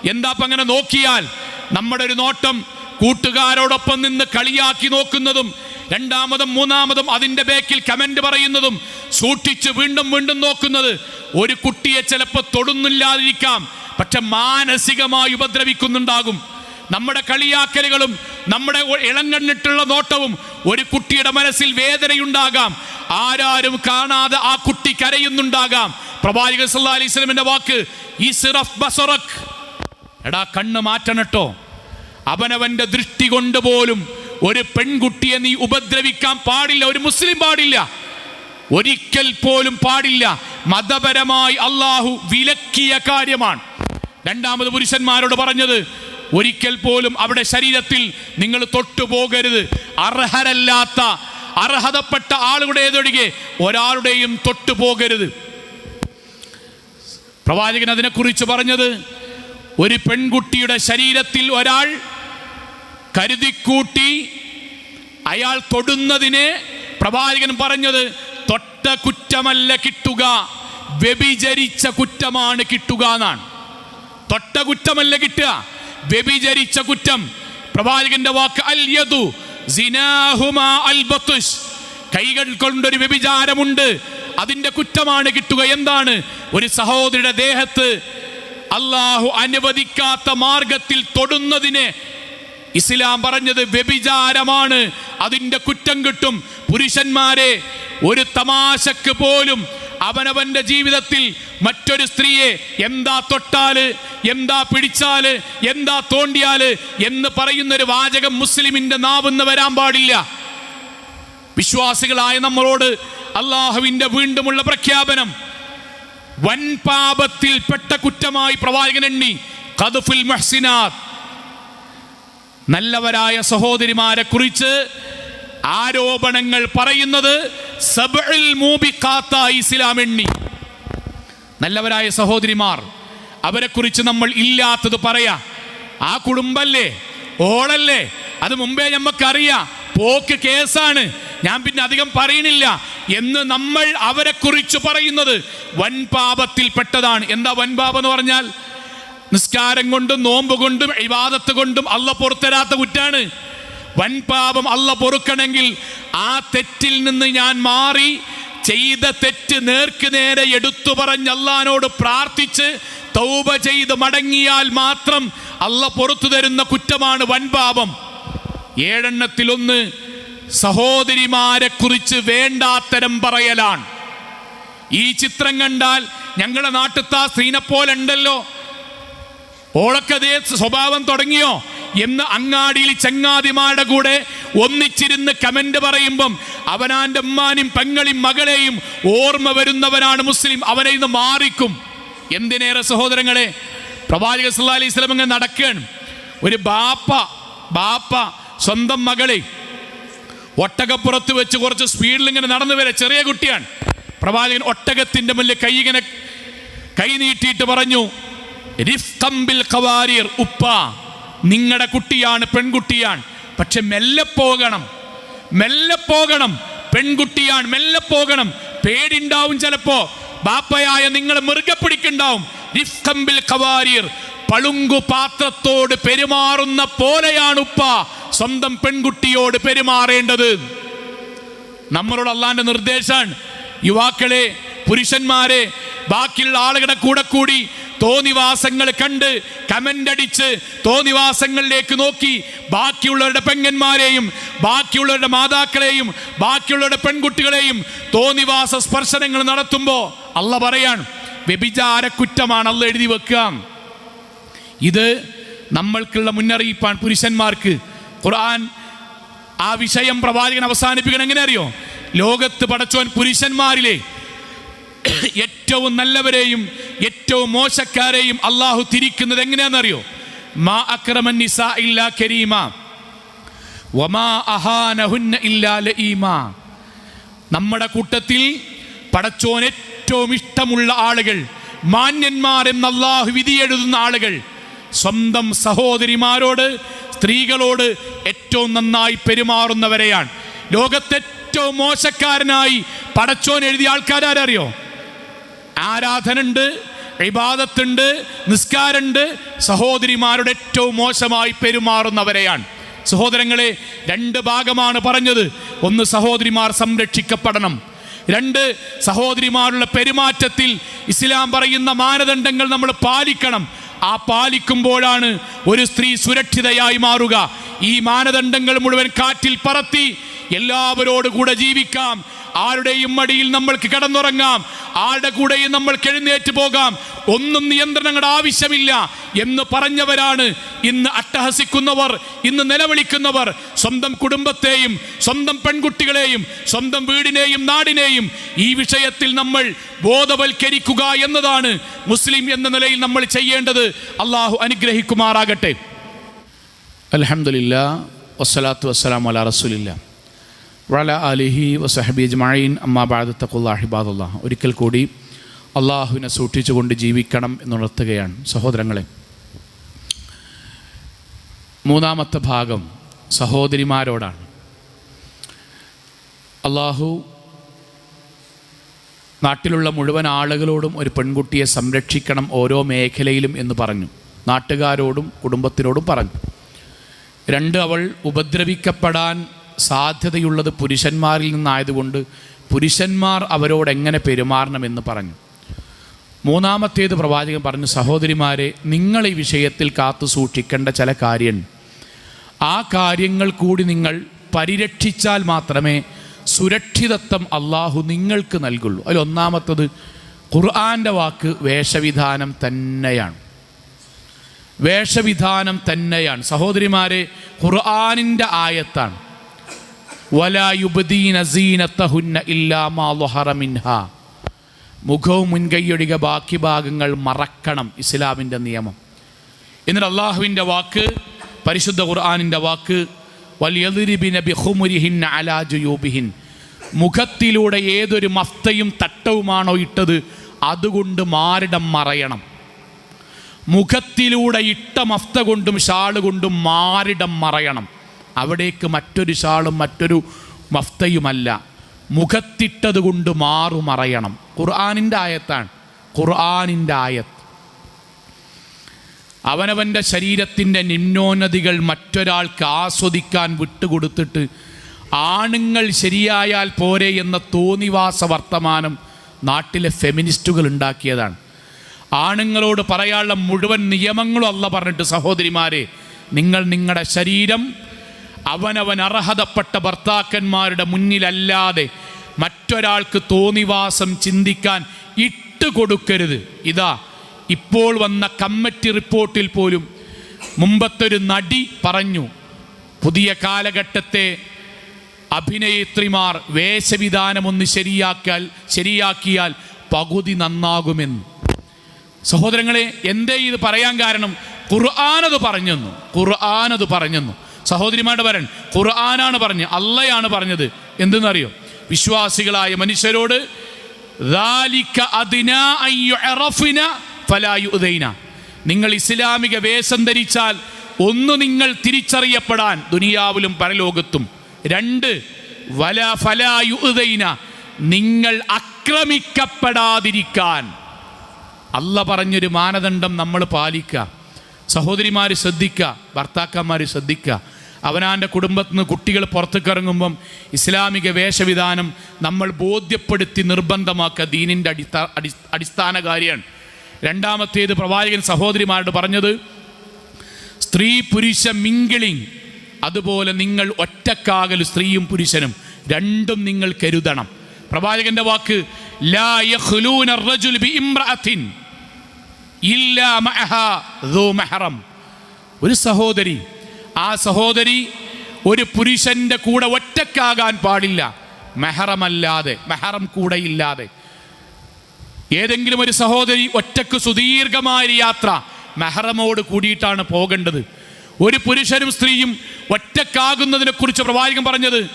എന്താ അപ്പം അങ്ങനെ നോക്കിയാൽ നമ്മുടെ ഒരു നോട്ടം കൂട്ടുകാരോടൊപ്പം നിന്ന് കളിയാക്കി നോക്കുന്നതും രണ്ടാമതും മൂന്നാമതും അതിന്റെ ബേക്കിൽ കമന്റ് പറയുന്നതും സൂക്ഷിച്ച് വീണ്ടും വീണ്ടും നോക്കുന്നത് ഒരു കുട്ടിയെ ചിലപ്പോൾ തൊടുന്നില്ലാതിരിക്കാം പക്ഷെ മാനസികമായി ഉപദ്രവിക്കുന്നുണ്ടാകും. നമ്മുടെ കളിയാക്കലുകളും നമ്മുടെ ഇളങ്കണ്ണിട്ടുള്ള നോട്ടവും ഒരു കുട്ടിയുടെ മനസ്സിൽ വേദനയുണ്ടാകാം. ആരാരും കാണാതെ ആ കുട്ടി കരയുന്നുണ്ടാകാം. പ്രവാചകൻ സല്ലാ അലൈഹി വാക്ക് വാക്ക് സിറഫ് ബസറക് എടാ കണ്ണ് മാറ്റണട്ടോ. അവനവന്റെ ദൃഷ്ടി കൊണ്ട് പോലും ഒരു പെൺകുട്ടിയെ നീ ഉപദ്രവിക്കാൻ പാടില്ല ഒരു മുസ്ലിം പാടില്ല. ഒരിക്കൽ പോലും പാടില്ല. മതപരമായി അള്ളാഹു വിലക്കിയ കാര്യമാണ്. രണ്ടാമത് പുരുഷന്മാരോട് പറഞ്ഞത് ഒരിക്കൽ പോലും അവിടെ ശരീരത്തിൽ നിങ്ങൾ തൊട്ടുപോകരുത് അർഹരല്ലാത്ത അർഹതപ്പെട്ട ആളുകളുടേതൊഴികെ ഒരാളുടെയും തൊട്ടുപോകരുത് പ്രവാചകൻ അതിനെക്കുറിച്ച് പറഞ്ഞത് ഒരു പെൺകുട്ടിയുടെ ശരീരത്തിൽ ഒരാൾ കരുതിക്കൂട്ടി അയാൾ തൊടുന്നതിനെ പ്രവാചകൻ പറഞ്ഞത് തൊട്ട കുറ്റമല്ല കിട്ടുക വ്യഭിചരിച്ച കുറ്റമാണ് കിട്ടുക എന്നാണ്. തൊട്ട കുറ്റമല്ല കിട്ടുക വ്യഭിചരിച്ച കുറ്റം. പ്രവാചകന്റെ വാക്ക് അൽ യദു കൈകൾ കൊണ്ടൊരു വ്യഭിചാരമുണ്ട് അതിന്റെ കുറ്റമാണ് കിട്ടുക. എന്താണ്? ഒരു സഹോദരിയുടെ ദേഹത്ത് അള്ളാഹു അനുവദിക്കാത്ത മാർഗത്തിൽ തൊടുന്നതിന് ഇസ്ലാം പറഞ്ഞത് വ്യഭിചാരമാണ്. അതിന്റെ കുറ്റം കിട്ടും. പുരുഷന്മാരെ ഒരു തമാശക്ക് പോലും അവനവന്റെ ജീവിതത്തിൽ മറ്റൊരു സ്ത്രീയെ എന്താ തൊട്ടാൽ എന്താ പിടിച്ചാൽ എന്താ തോണ്ടിയാൽ എന്ന് പറയുന്ന ഒരു വാചകം മുസ്ലിമിന്റെ നാവെന്ന് വരാൻ പാടില്ല. വിശ്വാസികളായ നമ്മളോട് അള്ളാഹുവിന്റെ വീണ്ടുമുള്ള പ്രഖ്യാപനം വൻപാപത്തിൽ പെട്ട കുറ്റമായി പ്രവാചകൻ എണ്ണി ഖദ്ഫുൽ മുഹ്സിനാത്ത് നല്ലവരായ സഹോദരിമാരെ കുറിച്ച് ആരോപണങ്ങൾ പറയുന്നത് സബ്ഇൽ മൂബിഖാത്തായി ഇസ്ലാം എണ്ണി നല്ലവരായ സഹോദരിമാർ അവരെ കുറിച്ച് നമ്മൾ ഇല്ലാത്തത് പറയാ. ആ കുടുംബല്ലേ? ഓളല്ലേ? അത് മുമ്പേ നമുക്കറിയാം പോക്ക് കേസാണ്. ഞാൻ പിന്നെ അധികം പറയണില്ല. എന്ന് നമ്മൾ അവരെ അവരെക്കുറിച്ച് പറയുന്നത് വൻപാപത്തിൽപ്പെട്ടതാണ്. എന്താ വൻപാപം എന്ന് പറഞ്ഞാൽ നിസ്കാരം കൊണ്ടും നോമ്പ് കൊണ്ടും ഇവാദത്ത് കൊണ്ടും അല്ല പുറത്തരാത്ത കുറ്റാണ്. വൻപാപം അല്ല പൊറുക്കണമെങ്കിൽ ആ തെറ്റിൽ നിന്ന് ഞാൻ മാറി ചെയ്ത തെറ്റ് നേർക്ക് നേരെ എടുത്തു പറഞ്ഞല്ലാനോട് പ്രാർത്ഥിച്ച് തൗബ ചെയ്ത് മടങ്ങിയാൽ മാത്രം അല്ല പുറത്തു തരുന്ന കുറ്റമാണ് വൻപാപം ഏഴെണ്ണത്തിലൊന്ന് സഹോദരിമാരെ കുറിച്ച് വേണ്ടാത്തരം പറയലാണ്. ഈ ചിത്രം കണ്ടാൽ ഞങ്ങളുടെ നാട്ടിലത്തെ സ്ത്രീനെ പോലെ ഉണ്ടല്ലോ ഓളൊക്കെ അതേ സ്വഭാവം തുടങ്ങിയോ? എന്ന് അങ്ങാടിയിൽ ചങ്ങാതിമാരുടെ കൂടെ ഒന്നിച്ചിരുന്ന് കമന്റ് പറയുമ്പം അവനാന്റെ ഉമ്മാനും പെങ്ങളെയും മകളെയും ഓർമ്മ വരുന്നവനാണ് മുസ്ലിം. അവനെ ഇന്ന് മാറിക്കും. എന്തിനേറെ സഹോദരങ്ങളെ? പ്രവാചക സല്ലാ അലൈഹി സ്വലം അങ്ങനെ നടക്കുകയാണ്. ഒരു ബാപ്പ ബാപ്പ സ്വന്തം മകളെ ഒട്ടകപ്പുറത്ത് വെച്ച് കുറച്ച് സ്പീഡിൽ ഇങ്ങനെ നടന്നു വരെ ചെറിയ കുട്ടിയാണ്. പ്രവാചകൻ ഒട്ടകത്തിന്റെ മുന്നിൽ കൈ ഇങ്ങനെ കൈ നീട്ടിയിട്ട് പറഞ്ഞു "റിഫ്ഖം ബിൽ ഖവാരിർ ഉപ്പ നിങ്ങളുടെ കുട്ടിയാണ് പെൺകുട്ടിയാണ്. പക്ഷെ മെല്ലെ പോകണം മെല്ലെ പോകണം പെൺകുട്ടിയാണ് മെല്ലെ പോകണം. പേടിണ്ടാവും ചിലപ്പോ. ബാപ്പയായ നിങ്ങൾ മൃഗ പിടിക്കുണ്ടാവും. പളുങ്കു പാത്രത്തോട് പെരുമാറുന്ന പോലെയാണ് ഉപ്പ. സ്വന്തം പെൺകുട്ടിയോട് പെരുമാറേണ്ടത്. നമ്മളോട് അള്ളാന്റെ നിർദ്ദേശമാണ് യുവാക്കളെ പുരുഷന്മാരെ ബാക്കിയുള്ള ആളുകളുടെ കൂടെ കൂടി തോന്നിവാസങ്ങൾ കണ്ട് കമന്റ് അടിച്ച് തോന്നിവാസങ്ങളിലേക്ക് നോക്കി ബാക്കിയുള്ളവരുടെ പെങ്ങന്മാരെയും ബാക്കിയുള്ളവരുടെ മാതാക്കളെയും ബാക്കിയുള്ളവരുടെ പെൺകുട്ടികളെയും തോന്നിവാസ സ്പർശനങ്ങൾ നടത്തുമ്പോൾ അല്ല പറയാണ് വ്യഭിചാര കുറ്റമാണ് അല്ല എഴുതി വെക്കുക. ഇത് നമ്മൾക്കുള്ള മുന്നറിയിപ്പാണ് പുരുഷന്മാർക്ക്. ഖുർആൻ ആ വിഷയം പ്രവാചകൻ അവസാനിപ്പിക്കണം എങ്ങനെ അറിയോ ലോകത്ത് പടച്ചോൻ പുരുഷന്മാരിലെ ഏറ്റവും നല്ലവരെയും ഏറ്റവും മോശക്കാരെയും അള്ളാഹു തിരിക്കുന്നത് എങ്ങനെയാണെന്നറിയോ? മാ അക്രമൻ നിസാ ഇല്ലാ കരീമ വമാ അഹാനഹുന്ന ഇല്ലാ നമ്മുടെ കൂട്ടത്തിൽ പടച്ചോൻ ഏറ്റവും ഇഷ്ടമുള്ള ആളുകൾ മാന്യന്മാർ എന്ന അള്ളാഹു വിധി എഴുതുന്ന ആളുകൾ സ്വന്തം സഹോദരിമാരോട് സ്ത്രീകളോട് ഏറ്റവും നന്നായി പെരുമാറുന്നവരെയാണ്. ലോകത്തെ ഏറ്റവും മോശക്കാരനായി പടച്ചോൻ എഴുതിയ ആൾക്കാരറിയോ ആരാധനുണ്ട് ഇബാദത്തുണ്ട് നിസ്കാരമുണ്ട് സഹോദരിമാരുടെ ഏറ്റവും മോശമായി പെരുമാറുന്നവരെയാണ്. സഹോദരങ്ങളെ രണ്ട് ഭാഗമാണ് പറഞ്ഞത്. ഒന്ന് സഹോദരിമാർ സംരക്ഷിക്കപ്പെടണം. രണ്ട് സഹോദരിമാരുടെ പെരുമാറ്റത്തിൽ ഇസ്ലാം പറയുന്ന മാനദണ്ഡങ്ങൾ നമ്മൾ പാലിക്കണം. ആ പാലിക്കുമ്പോഴാണ് ഒരു സ്ത്രീ സുരക്ഷിതയായി മാറുക. ഈ മാനദണ്ഡങ്ങൾ മുഴുവൻ കാറ്റിൽ പറത്തി എല്ലാവരോട് കൂടെ ജീവിക്കാം. ആരുടെയും മടിയിൽ നമ്മൾക്ക് കിടന്നുറങ്ങാം. ആരുടെ കൂടെയും നമ്മൾ എഴുന്നേറ്റ് പോകാം. ഒന്നും നിയന്ത്രണങ്ങളുടെ ആവശ്യമില്ല എന്ന് പറഞ്ഞവരാണ് ഇന്ന് അട്ടഹസിക്കുന്നവർ ഇന്ന് നിലവിളിക്കുന്നവർ. സ്വന്തം കുടുംബത്തെയും സ്വന്തം പെൺകുട്ടികളെയും സ്വന്തം വീടിനെയും നാടിനെയും ഈ വിഷയത്തിൽ നമ്മൾ ബോധവൽക്കരിക്കുക എന്നതാണ് മുസ്ലിം എന്ന നിലയിൽ നമ്മൾ ചെയ്യേണ്ടത്. അള്ളാഹു അനുഗ്രഹിക്കുമാറാകട്ടെ. അലഹമില്ല വസ്സലാത്തു വസ്സലാം അല റസൂലില്ല വല അലിഹി വസഹബി അജ്മഈൻ. അമ്മാ തക്കുള്ള അഹിബാദുള്ള ഒരിക്കൽ കൂടി അള്ളാഹുവിനെ സൂക്ഷിച്ചുകൊണ്ട് ജീവിക്കണം എന്നുണർത്തുകയാണ് സഹോദരങ്ങളെ. മൂന്നാമത്തെ ഭാഗം സഹോദരിമാരോടാണ്. അള്ളാഹു നാട്ടിലുള്ള മുഴുവൻ ആളുകളോടും ഒരു പെൺകുട്ടിയെ സംരക്ഷിക്കണം ഓരോ മേഖലയിലും എന്ന് പറഞ്ഞു. നാട്ടുകാരോടും കുടുംബത്തിനോടും പറഞ്ഞു. രണ്ട് അവൾ ഉപദ്രവിക്കപ്പെടാൻ സാധ്യതയുള്ളത് പുരുഷന്മാരിൽ നിന്നായതുകൊണ്ട് പുരുഷന്മാർ അവരോട് എങ്ങനെ പെരുമാറണമെന്ന് പറഞ്ഞു. മൂന്നാമത്തേത് പ്രവാചകൻ പറഞ്ഞു സഹോദരിമാരെ നിങ്ങൾ ഈ വിഷയത്തിൽ കാത്തു സൂക്ഷിക്കേണ്ട ചില കാര്യമുണ്ട് ആ കാര്യങ്ങൾ കൂടി നിങ്ങൾ പരിരക്ഷിച്ചാൽ മാത്രമേ സുരക്ഷിതത്വം അള്ളാഹു നിങ്ങൾക്ക് നൽകുള്ളൂ. അതിൽ ഒന്നാമത്തത് ഖുർആന്റെ വാക്ക് വേഷവിധാനം തന്നെയാണ്. വേഷവിധാനം തന്നെയാണ്. സഹോദരിമാരെ ഖുർആാനിന്റെ ആയത്താണ്. മുഖവും മുൻകൈയൊഴിക ബാക്കി ഭാഗങ്ങൾ മറക്കണം ഇസ്ലാമിന്റെ നിയമം. എന്നിട്ട് അള്ളാഹുവിന്റെ വാക്ക് പരിശുദ്ധ ഖുർആാനിന്റെ വാക്ക് അലാജുയൂബിഹിൻ മുഖത്തിലൂടെ ഏതൊരു മഫ്തയും തട്ടവുമാണോ ഇട്ടത് അതുകൊണ്ട് മാറിടം മറയണം. മുഖത്തിലൂടെ ഇട്ട മഫ്ത കൊണ്ടും ഷാൾ കൊണ്ടും മാറിടം മറയണം. അവിടേക്ക് മറ്റൊരു ഷാളും മറ്റൊരു മഫ്തയുമല്ല. മുഖത്തിട്ടത് കൊണ്ട് മാറുമറയണം ഖുർആാനിന്റെ ആയത്താണ്. ഖുർആാനിന്റെ ആയത്ത്. അവനവന്റെ ശരീരത്തിന്റെ നിമ്നോന്നതികൾ മറ്റൊരാൾക്ക് ആസ്വദിക്കാൻ വിട്ടുകൊടുത്തിട്ട് ആണുങ്ങൾ ശരിയായാൽ പോരെ എന്ന തോന്നിവാസ വർത്തമാനം നാട്ടിലെ ഫെമിനിസ്റ്റുകൾ ഉണ്ടാക്കിയതാണ്. ആണുങ്ങളോട് പറയാനുള്ള മുഴുവൻ നിയമങ്ങളും അല്ല പറഞ്ഞിട്ട് സഹോദരിമാരെ നിങ്ങൾ നിങ്ങളുടെ ശരീരം അവനവൻ അർഹതപ്പെട്ട ഭർത്താക്കന്മാരുടെ മുന്നിലല്ലാതെ മറ്റൊരാൾക്ക് തോന്നിവാസം ചിന്തിക്കാൻ ഇട്ടുകൊടുക്കരുത്. ഇതാ ഇപ്പോൾ വന്ന കമ്മിറ്റി റിപ്പോർട്ടിൽ പോലും മുമ്പത്തൊരു നടി പറഞ്ഞു പുതിയ കാലഘട്ടത്തെ അഭിനേത്രിമാർ വേഷവിധാനം ഒന്ന് ശരിയാക്കിയാൽ ശരിയാക്കിയാൽ പകുതി നന്നാകുമെന്ന്. സഹോദരങ്ങളെ എന്തേ ഇത് പറയാൻ കാരണം? ഖുർആാനത് പറഞ്ഞെന്നു ഖുർആാനത് പറഞ്ഞെന്നു. സഹോദരിമാരുടെ വരൻ ഖുർആനാണ് പറഞ്ഞത് അള്ളയാണ് പറഞ്ഞത്. എന്തെന്നറിയോ? വിശ്വാസികളായ മനുഷ്യരോട് നിങ്ങൾ ഇസ്ലാമിക വേഷം ധരിച്ചാൽ ഒന്ന് നിങ്ങൾ തിരിച്ചറിയപ്പെടാൻ ദുനിയാവിലും പരലോകത്തും. രണ്ട് വല ഫലായുദൈന നിങ്ങൾ അക്രമിക്കപ്പെടാതിരിക്കാൻ അല്ല പറഞ്ഞൊരു മാനദണ്ഡം നമ്മൾ പാലിക്കാം സഹോദരിമാർ ശ്രദ്ധിക്കുക ഭർത്താക്കന്മാർ ശ്രദ്ധിക്കുക അവനാന്റെ കുടുംബത്തിൽ നിന്ന് കുട്ടികൾ പുറത്തേക്ക് ഇറങ്ങുമ്പം ഇസ്ലാമിക വേഷവിധാനം നമ്മൾ ബോധ്യപ്പെടുത്തി നിർബന്ധമാക്കുക. ദീനിന്റെ അടിസ്ഥാ അടി അടിസ്ഥാന കാര്യമാണ്. രണ്ടാമത്തേത് പ്രവാചകൻ സഹോദരിമാരോട് പറഞ്ഞത് സ്ത്രീ പുരുഷ മിങ്കിളിങ് അതുപോലെ നിങ്ങൾ ഒറ്റക്കാകൽ സ്ത്രീയും പുരുഷനും രണ്ടും നിങ്ങൾ കരുതണം. പ്രവാചകന്റെ വാക്ക് ലാ ഒരു സഹോദരി. ആ സഹോദരി ഒരു പുരുഷന്റെ കൂടെ ഒറ്റക്കാകാൻ പാടില്ല. മെഹറമല്ലാതെ മെഹറം കൂടെ ഇല്ലാതെ ഏതെങ്കിലും ഒരു സഹോദരി ഒറ്റയ്ക്ക് സുദീർഘമായ യാത്ര മെഹറമോട് കൂടിയിട്ടാണ് പോകേണ്ടത്. ഒരു പുരുഷനും സ്ത്രീയും ഒറ്റക്കാകുന്നതിനെ കുറിച്ച് പ്രവാചകൻ പറഞ്ഞത്.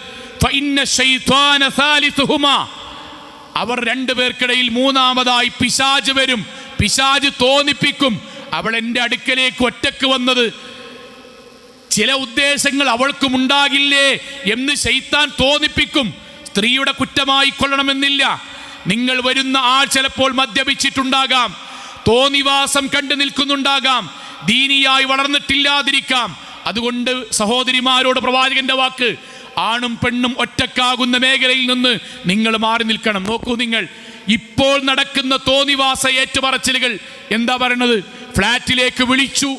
അവർ രണ്ടുപേർക്കിടയിൽ മൂന്നാമതായി പിശാജ് വരും. പിശാജ് തോന്നിപ്പിക്കും. അവൾ എന്റെ അടുക്കലേക്ക് ഒറ്റയ്ക്ക് വന്നത് ചില ഉദ്ദേശങ്ങൾ അവൾക്കും ഉണ്ടാകില്ലേ എന്ന് ശൈത്താൻ തോന്നിപ്പിക്കും. സ്ത്രീയുടെ കുറ്റമായി കൊള്ളണമെന്നില്ല. നിങ്ങൾ വരുന്ന ആൾ ചിലപ്പോൾ മദ്യപിച്ചിട്ടുണ്ടാകാം. തോന്നിവാസം കണ്ടു നിൽക്കുന്നുണ്ടാകാം. ദീനിയായി വളർന്നിട്ടില്ലാതിരിക്കാം. അതുകൊണ്ട് സഹോദരിമാരോട് പ്രവാചകന്റെ വാക്ക് ആണും പെണ്ണും ഒറ്റക്കാകുന്ന മേഖലയിൽ നിന്ന് നിങ്ങൾ മാറി നിൽക്കണം. നോക്കൂ നിങ്ങൾ ഇപ്പോൾ നടക്കുന്ന തോന്നിവാസ ഏറ്റുപറച്ചിലുകൾ എന്താ പറയണത്? ഫ്ലാറ്റിലേക്ക് വിളിച്ചു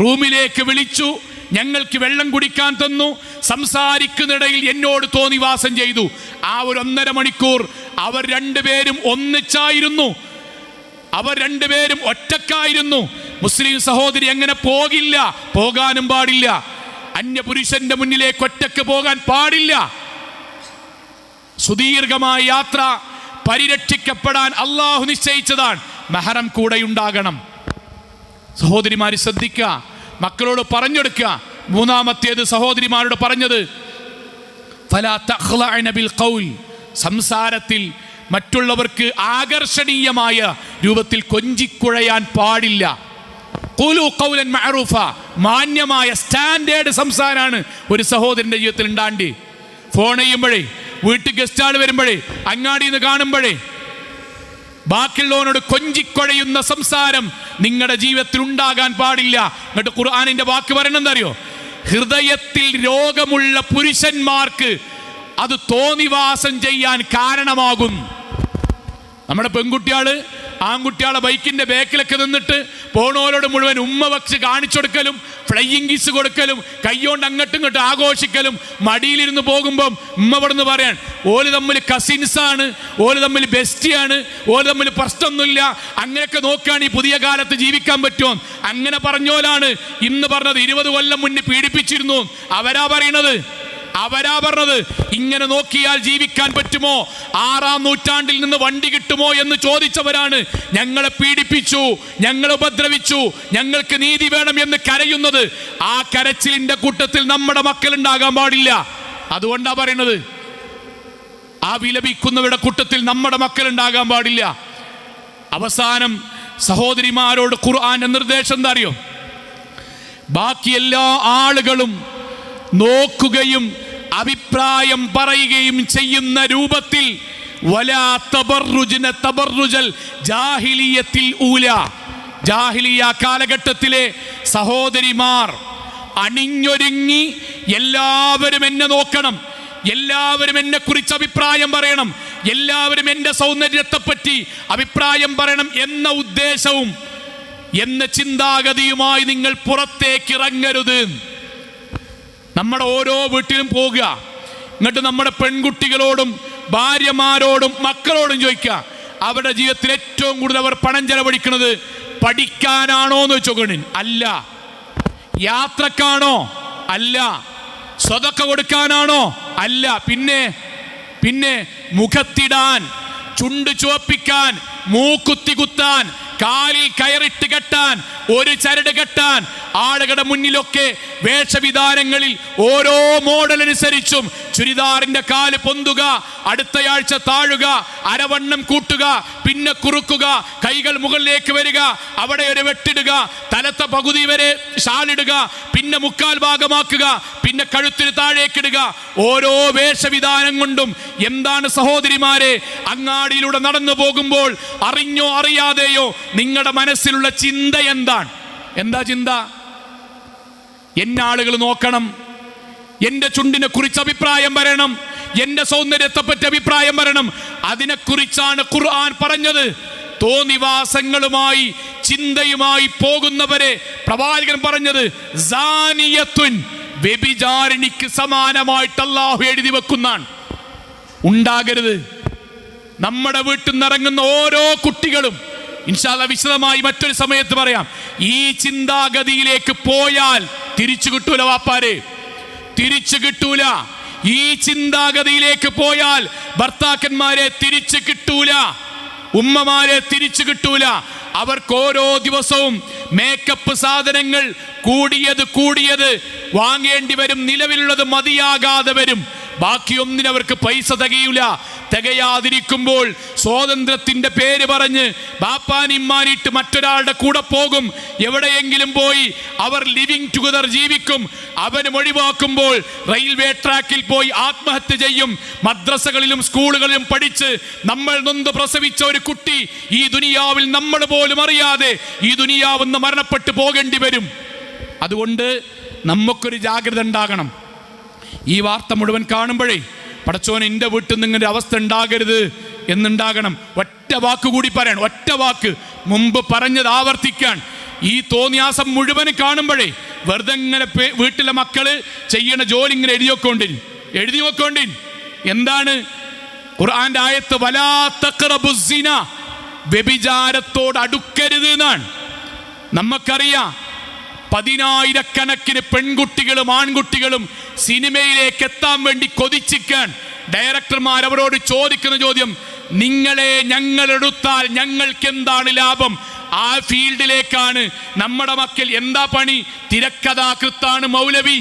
റൂമിലേക്ക് വിളിച്ചു ഞങ്ങൾക്ക് വെള്ളം കുടിക്കാൻ തന്നു സംസാരിക്കുന്നിടയിൽ എന്നോട് തോന്നിവാസം ചെയ്തു. ആ ഒരു ഒന്നര മണിക്കൂർ അവർ രണ്ടുപേരും ഒന്നിച്ചായിരുന്നു. അവർ രണ്ടുപേരും ഒറ്റക്കായിരുന്നു. മുസ്ലിം സഹോദരി അങ്ങനെ പോകില്ല പോകാനും പാടില്ല. അന്യപുരുഷന്റെ മുന്നിലേക്ക് ഒറ്റയ്ക്ക് പോകാൻ പാടില്ല. സുദീർഘമായ യാത്ര പരിരക്ഷിക്കപ്പെടാൻ അള്ളാഹു നിശ്ചയിച്ചതാണ്. മെഹറം കൂടെയുണ്ടാകണം. സഹോദരിമാർ ശ്രദ്ധിക്കുക. മക്കളോട് പറഞ്ഞെടുക്കുക. മൂന്നാമത്തേത് സഹോദരിമാരോട് പറഞ്ഞത് സംസാരത്തിൽ മറ്റുള്ളവർക്ക് ആകർഷണീയമായ രൂപത്തിൽ കൊഞ്ചിക്കുഴയാൻ പാടില്ല. മാന്യമായ സ്റ്റാൻഡേർഡ് സംസാരമാണ് ഒരു സഹോദരന്റെ ജീവിതത്തിൽ ഉണ്ടാണ്ടി ഫോൺ ചെയ്യുമ്പോഴേ വീട്ടിൽ ഗസ്റ്റ് ആൾ വരുമ്പോഴേ അങ്ങാടിയിൽ നിന്ന് കാണുമ്പോഴേ ബാക്കിയുള്ളവനോട് കൊഞ്ചിക്കൊഴയുന്ന സംസാരം നിങ്ങളുടെ ജീവിതത്തിൽ ഉണ്ടാകാൻ പാടില്ല. എന്നിട്ട് ഖുർആാനിന്റെ വാക്ക് പറയണമെന്നറിയോ ഹൃദയത്തിൽ രോഗമുള്ള പുരുഷന്മാർക്ക് അത് തോന്നിവാസം ചെയ്യാൻ കാരണമാകും. നമ്മുടെ പെൺകുട്ടിയാൾ ആൺകുട്ടിയാളെ ബൈക്കിന്റെ ബാക്കിലൊക്കെ നിന്നിട്ട് പോണോരോട് മുഴുവൻ ഉമ്മ വച്ച് കാണിച്ചു കൊടുക്കലും ഫ്ലൈയിങ് കിസ് കൊടുക്കലും കൈയോണ്ട് അങ്ങോട്ടും ഇങ്ങോട്ടും ആഘോഷിക്കലും മടിയിലിരുന്ന് പോകുമ്പം ഉമ്മ ഇവിടുന്ന് പറയാൻ ഓൽ തമ്മിൽ കസിൻസ് ആണ് ഓൽ തമ്മിൽ ബെസ്റ്റിയാണ് ഓൽ തമ്മിൽ പ്രശ്നമൊന്നുമില്ല. അങ്ങനെയൊക്കെ നോക്കുകയാണ് ഈ പുതിയ കാലത്ത് ജീവിക്കാൻ പറ്റുമോ? അങ്ങനെ പറഞ്ഞോലാണ് ഇന്ന് പറഞ്ഞത് ഇരുപത് കൊല്ലം മുന്നേ പീഡിപ്പിച്ചിരുന്നു. അവരാ പറയണത്? അവരാ പറഞ്ഞത് ഇങ്ങനെ നോക്കിയാൽ ജീവിക്കാൻ പറ്റുമോ? ആറാം നൂറ്റാണ്ടിൽ നിന്ന് വണ്ടി കിട്ടുമോ എന്ന് ചോദിച്ചവരാണ്. ഞങ്ങളെ പീഡിപ്പിച്ചു ഞങ്ങളെ ഉപദ്രവിച്ചു ഞങ്ങൾക്ക് നീതി വേണം എന്ന് കരയുന്നത്. ആ കരച്ചിലിന്റെ കൂട്ടത്തിൽ നമ്മുടെ മക്കൾ ഉണ്ടാകാൻ പാടില്ല. അതുകൊണ്ടാ പറയുന്നത് ആ വിലപിക്കുന്നവരുടെ കൂട്ടത്തിൽ നമ്മുടെ മക്കൾ ഉണ്ടാകാൻ പാടില്ല. അവസാനം സഹോദരിമാരോട് ഖുർആന്റെ നിർദ്ദേശം എന്താ അറിയോ? ബാക്കി എല്ലാ ആളുകളും നോക്കുകയും അഭിപ്രായം പറയുകയും ചെയ്യുന്ന രൂപത്തിൽ ജാഹിലിയ കാലഘട്ടത്തിലെ സഹോദരിമാർ അണിഞ്ഞൊരുങ്ങി എല്ലാവരും എന്നെ നോക്കണം എല്ലാവരും എന്നെ കുറിച്ച് അഭിപ്രായം പറയണം എല്ലാവരും എന്റെ സൗന്ദര്യത്തെപ്പറ്റി അഭിപ്രായം പറയണം എന്ന ഉദ്ദേശവും എന്ന ചിന്താഗതിയുമായി നിങ്ങൾ പുറത്തേക്ക് ഇറങ്ങരുത്. നമ്മുടെ ഓരോ വീട്ടിലും പോകുക. എന്നിട്ട് നമ്മുടെ പെൺകുട്ടികളോടും ഭാര്യമാരോടും മക്കളോടും ചോദിക്കുക. അവരുടെ ജീവിതത്തിൽ ഏറ്റവും കൂടുതൽ അവർ പണം ചെലവഴിക്കുന്നത് പഠിക്കാനാണോ എന്ന് വെച്ചോക്കണിൻ അല്ല. യാത്രക്കാണോ? അല്ല. സ്വതക്ക കൊടുക്കാനാണോ? അല്ല. പിന്നെ പിന്നെ മുഖത്തിടാൻ ചുണ്ട് ചുവപ്പിക്കാൻ മൂക്കുത്തി കുത്താൻ കാലിൽ കയറിട്ട് കെട്ടാൻ ഒരു ചരട് കെട്ടാൻ ആളുകളുടെ മുന്നിലൊക്കെ വേഷവിധാനങ്ങളിൽ ഓരോ മോഡൽ അനുസരിച്ചും ചുരിദാറിന്റെ കാൽ പൊന്തുക അടുത്തയാഴ്ച താഴുക അരവണ്ണം കൂട്ടുക പിന്നെ കുറുക്കുക കൈകൾ മുകളിലേക്ക് വരിക അവിടെ ഒരു വെട്ടിടുക തലത്തെ പകുതി വരെ ഷാലിടുക പിന്നെ മുക്കാൽ ഭാഗമാക്കുക പിന്നെ കഴുത്തിന് താഴേക്കിടുക. ഓരോ വേഷവിധാനം കൊണ്ടും എന്താണ് സഹോദരിമാരെ അങ്ങാടിയിലൂടെ നടന്നു പോകുമ്പോൾ അറിഞ്ഞോ അറിയാതെയോ നിങ്ങളുടെ മനസ്സിലുള്ള ചിന്ത എന്താണ്? എന്താ ചിന്ത? എന്നെ ആളുകൾ നോക്കണം. എന്റെ ചുണ്ടിനെ കുറിച്ച് അഭിപ്രായം വരണം. എന്റെ സൗന്ദര്യത്തെ പറ്റി അഭിപ്രായം വരണം. അതിനെക്കുറിച്ചാണ് ഖുർആൻ പറഞ്ഞത്. തോന്നിവാസങ്ങളുമായി ചിന്തയുമായി പോകുന്നവരെ പ്രവാചകൻ പറഞ്ഞത് സാനിയത്തുൻ വ്യഭിചാരിണിക്ക് സമാനമായിട്ട് അള്ളാഹു എഴുതി വെക്കുന്നാണ് ഉണ്ടാകരുത്. നമ്മുടെ വീട്ടിൽ നിന്ന് ഇറങ്ങുന്ന ഓരോ കുട്ടികളും ഇൻഷാല്ല വിശദമായി മറ്റൊരു സമയത്ത് പറയാം. ഈ ചിന്താഗതിയിലേക്ക് പോയാൽ തിരിച്ചു കിട്ടൂല വാപ്പാരെ. തിരിച്ചു കിട്ടൂല. ഈ ചിന്താഗതിയിലേക്ക് പോയാൽ ഭർത്താക്കന്മാരെ തിരിച്ചു കിട്ടൂല. ഉമ്മമാരെ തിരിച്ചു കിട്ടൂല. അവർക്ക് ഓരോ ദിവസവും മേക്കപ്പ് സാധനങ്ങൾ കൂടിയത് കൂടിയത് വാങ്ങേണ്ടി വരും. നിലവിലുള്ളത് മതിയാകാതെ വരും. ബാക്കിയൊന്നിനവർക്ക് പൈസ തികയൂല. തികയാതിരിക്കുമ്പോൾ സ്വാതന്ത്ര്യത്തിന്റെ പേര് പറഞ്ഞ് ബാപ്പാനിമ്മാനിട്ട് മറ്റൊരാളുടെ കൂടെ പോകും. എവിടെയെങ്കിലും പോയി അവർ ലിവിങ് ടുഗദർ ജീവിക്കും. അവനും ഒഴിവാക്കുമ്പോൾ റെയിൽവേ ട്രാക്കിൽ പോയി ആത്മഹത്യ ചെയ്യും. മദ്രസകളിലും സ്കൂളുകളിലും പഠിച്ച് നമ്മൾ നൊന്ത് പ്രസവിച്ച ഒരു കുട്ടി ഈ ദുനിയാവിൽ നമ്മൾ പോലും അറിയാതെ ഈ ദുനിയാവെന്ന് മരണപ്പെട്ടു പോകേണ്ടി വരും. അതുകൊണ്ട് നമുക്കൊരു ജാഗ്രത ഉണ്ടാകണം. ഈ വാർത്ത മുഴുവൻ കാണുമ്പോഴേ പടച്ചോൻ എന്റെ വീട്ടിൽ നിന്ന് ഇങ്ങനെ അവസ്ഥ ഉണ്ടാകരുത് എന്നുണ്ടാകണം. ഒറ്റ വാക്ക് കൂടി പറയണം. ഒറ്റ വാക്ക്. മുമ്പ് പറഞ്ഞത് ആവർത്തിക്കാൻ. ഈ തോന്നിയാസം മുഴുവൻ കാണുമ്പോഴേ വെറുതെ ഇങ്ങനെ വീട്ടിലെ മക്കൾ ചെയ്യണ ജോലി ഇങ്ങനെ എഴുതി വെക്കോണ്ടിൻ. എഴുതി വെക്കോണ്ടിൻ. എന്താണ്? ഖുർആന്റെ ആയത്ത് വലാ തഖ്റബുസ്സിന വ്യഭിചാരത്തോട് അടുക്കരുത് എന്നാണ്. നമുക്കറിയാം പതിനായിരക്കണക്കിന് പെൺകുട്ടികളും ആൺകുട്ടികളും സിനിമയിലേക്ക് എത്താൻ വേണ്ടി കൊതിച്ചിക്കാൻ ഡയറക്ടർമാർ അവരോട് ചോദിക്കുന്ന ചോദ്യം നിങ്ങളെ ഞങ്ങൾ എടുത്താൽ ഞങ്ങൾക്ക് എന്താണ് ലാഭം? ആ ഫീൽഡിലേക്കാണ് നമ്മുടെ മക്കൾ എന്താ പണി? തിരക്കഥാകൃത്താണ് മൗലവി.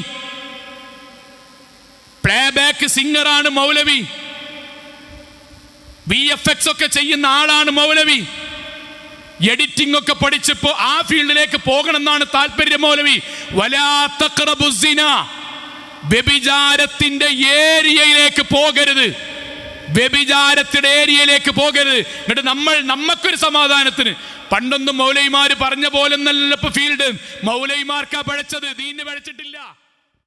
പ്ലേ ബാക്ക് സിംഗറാണ് മൗലവി. വി എഫ് എക്സ് ഒക്കെ ചെയ്യുന്ന ആളാണ് മൗലവി. എഡിറ്റിംഗ് ഒക്കെ പഠിച്ചപ്പോ ആ ഫീൽഡിലേക്ക് പോകണം എന്നാണ് താല്പര്യം മൗലവി. വലാത്ത. വ്യഭിചാരത്തിന്റെ ഏരിയയിലേക്ക് പോകരുത്. വ്യഭിചാരത്തിന്റെ ഏരിയയിലേക്ക് പോകരുത്. എന്നിട്ട് നമ്മൾ നമുക്കൊരു സമാധാനത്തിന്. പണ്ടൊന്നും മൗലൈമാര് പറഞ്ഞ നല്ല ഫീൽഡ്. മൗലൈമാർക്കാ പഴച്ചത്. ദീന് പഴച്ചിട്ടില്ല.